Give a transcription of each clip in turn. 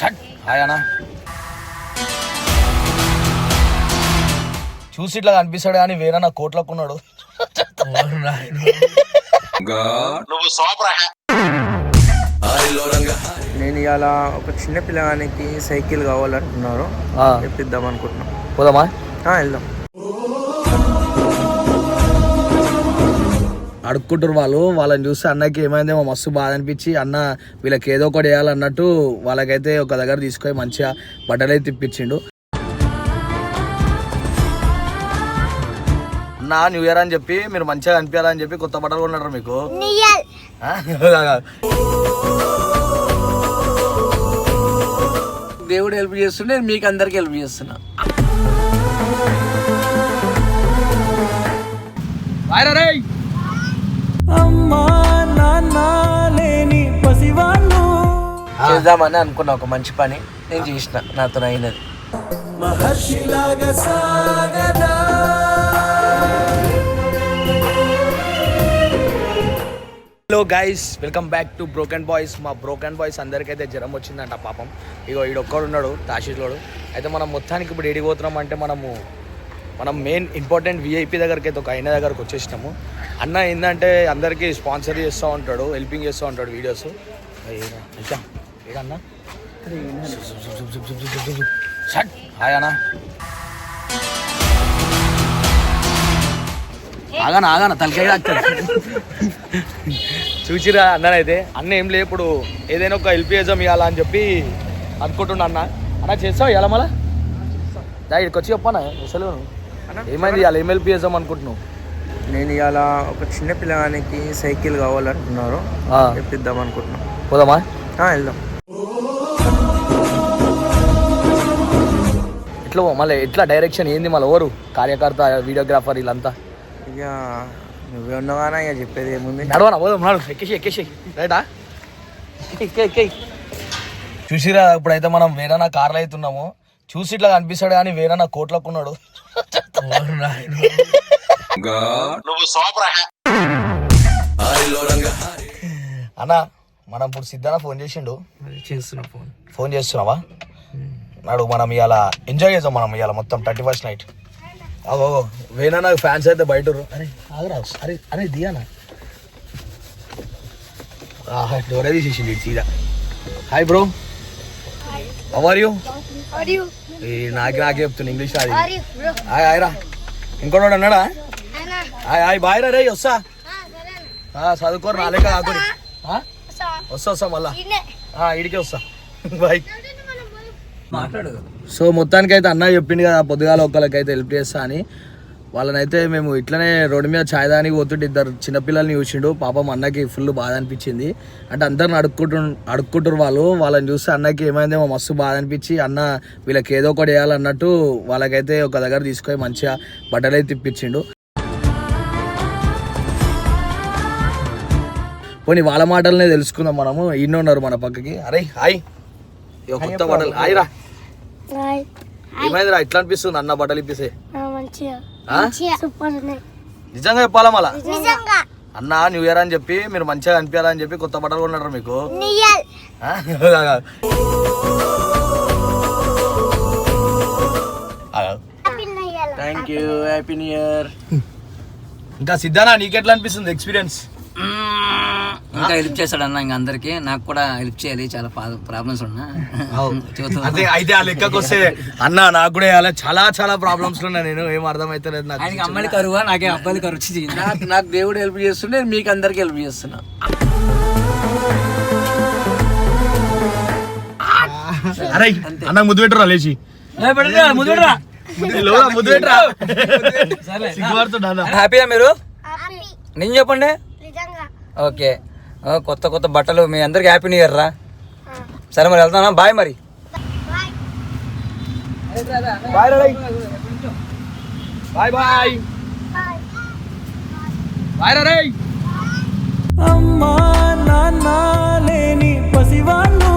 Shut hi అన్న చూసి ఇట్లా కనిపిస్తాడు కానీ వేరే నా కోట్లకు ఉన్నాడు. నేను ఇవాళ ఒక చిన్న పిల్లగానికి సైకిల్ కావాలంటున్నారు. తెప్పిద్దాం అనుకుంటున్నాం. పోదామా? ఆ, వెళ్దాం. అడుక్కుంటారు వాళ్ళు. వాళ్ళని చూస్తే అన్నకి ఏమైందేమో మస్తు బాధ అనిపించి అన్న వీళ్ళకి ఏదో ఒకటి వేయాలన్నట్టు వాళ్ళకైతే ఒక దగ్గర తీసుకొని మంచిగా బట్టలు అయితే తిప్పించిండు అన్న న్యూ ఇయర్ అని చెప్పి మీరు మంచిగా కనిపించాలని చెప్పి కొత్త బట్టలు కొన్నారు మీకు? ఆ? దేవుడు హెల్ప్ చేస్తుండే మీకు అందరికి హెల్ప్ చేస్తున్నా. చేద్దామని అనుకున్నా ఒక మంచి పని. నేను చేసిన. నాతో అయినది. Hello guys welcome back to Broken Boys మా బ్రోకెన్ బాయ్స్ అందరికైతే జ్వరం వచ్చిందంట పాపం. ఇగో ఈడొక్కడు ఉన్నాడు తాషిష్లోడు అయితే మనం మొత్తానికి ఇప్పుడు ఏడికి పోతున్నాం అంటే మనము మనం మెయిన్ ఇంపార్టెంట్ విఐపి దగ్గరికి అయితే ఒక అయిన దగ్గరకు వచ్చేసినాము. అన్న ఏంటంటే అందరికీ స్పాన్సర్ చేస్తూ ఉంటాడు హెల్పింగ్ చేస్తూ ఉంటాడు వీడియోస్. ఏదన్నా హాయ్ అన్న. ఆగాన ఆగాన తలకాయ. చూసిరా అన్ననైతే అన్న ఏం లేదు ఇప్పుడు ఏదైనా ఒక హెల్ప్ చేద్దాం ఇవ్వాలా అని చెప్పి అనుకుంటున్నా అన్న. అన్న చేస్తావు ఇవ్వాలా మళ్ళా? ఇక్కడికి వచ్చి చెప్పానా అసలు ఏమైంది ఇవాళ ఏం హెల్ప్ చేద్దాం అనుకుంటున్నావు? నేను ఇవాళ ఒక చిన్న పిల్లగానికి సైకిల్ కావాలంటున్నారు. తెప్పిద్దాం అనుకుంటున్నాం. పోదామా? ఆ, వెళ్దాం. ఎట్లా పో- మళ్ళీ ఎట్లా డైరెక్షన్ ఏంది మళ్ళీ ఎవరు కార్యకర్త వీడియోగ్రాఫర్ వీళ్ళంతా. ఇక నువ్వే ఉన్నావానా ఇక చెప్పేది ఏముంది? నడవనా? పోదాం నడు. ఎక్కేసి ఎక్కేసి రైటా? ఎక్కే ఎక్కే చూసిరా ఇప్పుడైతే మనం వేరే కార్లో అవుతున్నాము చూసి ఇట్లా కనిపిస్తాడు కానీ వేరే నా కోట్లకు ఉన్నాడు అన్న మనం ఇప్పుడు సిద్ధాన ఫోన్ చేసిండు. చేస్తున్నా ఫోన్. ఫోన్ చేస్తున్నావా? నాడు మనం ఇవాళ ఎంజాయ్ చేద్దాం మనం ఇవాళ మొత్తం థర్టీ ఫస్ట్ నైట్ అగో వేనా నాకు ఫ్యాన్స్ అయితే బయట. అరే ఆగరా. అరే అరే దియానా? డోరే తీసేసింది సీదా hi bro how are you? నాకే నాకే చెప్తున్నా ఇంగ్లీష్ అది Are you, bro? Hi hi రా. ఇంకోటి అన్నాడా హాయ్ బాయ్ రా వస్తా చదువుకోరు నాలేక కాకురి ఆ? Asa? వస్తా వస్తా మళ్ళా ఈడికే వస్తా బాయ్ మాట్లాడు సో మొత్తానికి అయితే అన్న చెప్పింది కదా పొద్దుగాల ఒక్కరికైతే హెల్ప్ చేస్తా అని. వాళ్ళనైతే మేము ఇట్లనే రోడ్డు మీద ఛాయ్ దానికి పోతుంటే ఇద్దరు చిన్నపిల్లల్ని చూసిండు. పాపం అన్నకి ఫుల్ బాధ అనిపించింది. అంటే అందరిని అడుక్కుంటు అడుక్కుంటారు వాళ్ళు. వాళ్ళని చూస్తే అన్నకి ఏమైందేమో మస్తు బాధ అనిపించి అన్న వీళ్ళకి ఏదో ఒకటి వేయాలన్నట్టు వాళ్ళకైతే ఒక దగ్గర తీసుకొని మంచిగా బట్టలు అయితే తిప్పించిండు పోనీ వాళ్ళ మాటలనే తెలుసుకుందాం మనము. ఇన్ని ఉన్నారు మన పక్కకి. అరే హాయ్. ఇగో కొత్త బట్టలు. హాయ్ రా. ఏమైందిరా? ఇట్లా అనిపిస్తుంది అన్న బట్టలు ఇప్పిస్తే? నిజంగా చెప్పాలా మళ్ళా? నిజంగా. అన్న న్యూ ఇయర్ అని చెప్పి మీరు మంచిగా కనిపించాలని చెప్పి కొత్త బట్టలు కొన్నారు మీకు? నియల్ ఆ? ఆగు. Happy నియల్ thank you happy new year ఇంకా సిద్ధానా? నీకెట్లా అనిపిస్తుంది? ఎక్స్పీరియన్స్? ఇంకా హెల్ప్ చేస్తాడు అన్న ఇంకా అందరికి. నాకు కూడా హెల్ప్ చేయాలి చాలా ప్రాబ్లమ్స్ ఉన్నా. చూద్దాం. అదే అయితే ఆ లెక్కకు వస్తే అన్న నాకు కూడా ఇవాళ చాలా చాలా ప్రాబ్లమ్స్ ఉన్నాయి నేను ఏం అర్థమైతే లేదు ఆయనకి నాకు అమ్మాయిలు కరువా నాకే అబ్బాయిలు కరువు వచ్చింది నాకు నాకు దేవుడు హెల్ప్ చేస్తుండే మీకు అందరికి హెల్ప్ చేస్తున్నా. అరే అన్న ముద్దు పెట్టరా లేచి. ముద్దు పెట్టరా అన్న? హ్యాపీయా మీరు? హ్యాపీ నేను చెప్పండి. నిజంగా. ఓకే. కొత్త కొత్త బట్టలు మీ అందరికి హ్యాపీ న్యూ ఇయర్ రా. సరే మరి వెళ్తానా బాయ్ మరి. బాయ్. బాయ్ రా. అమ్మా నాన్న లేని పసివాళ్ళు.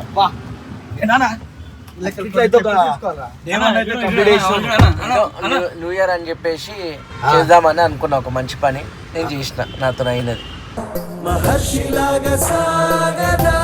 అబ్బా. ఏ న్యూ ఇయర్ అని చెప్పేసి చేద్దామని అనుకున్నా ఒక మంచి పని. నేను చేసిన. నాతో అయినది మహర్షిలాగా సాగదా.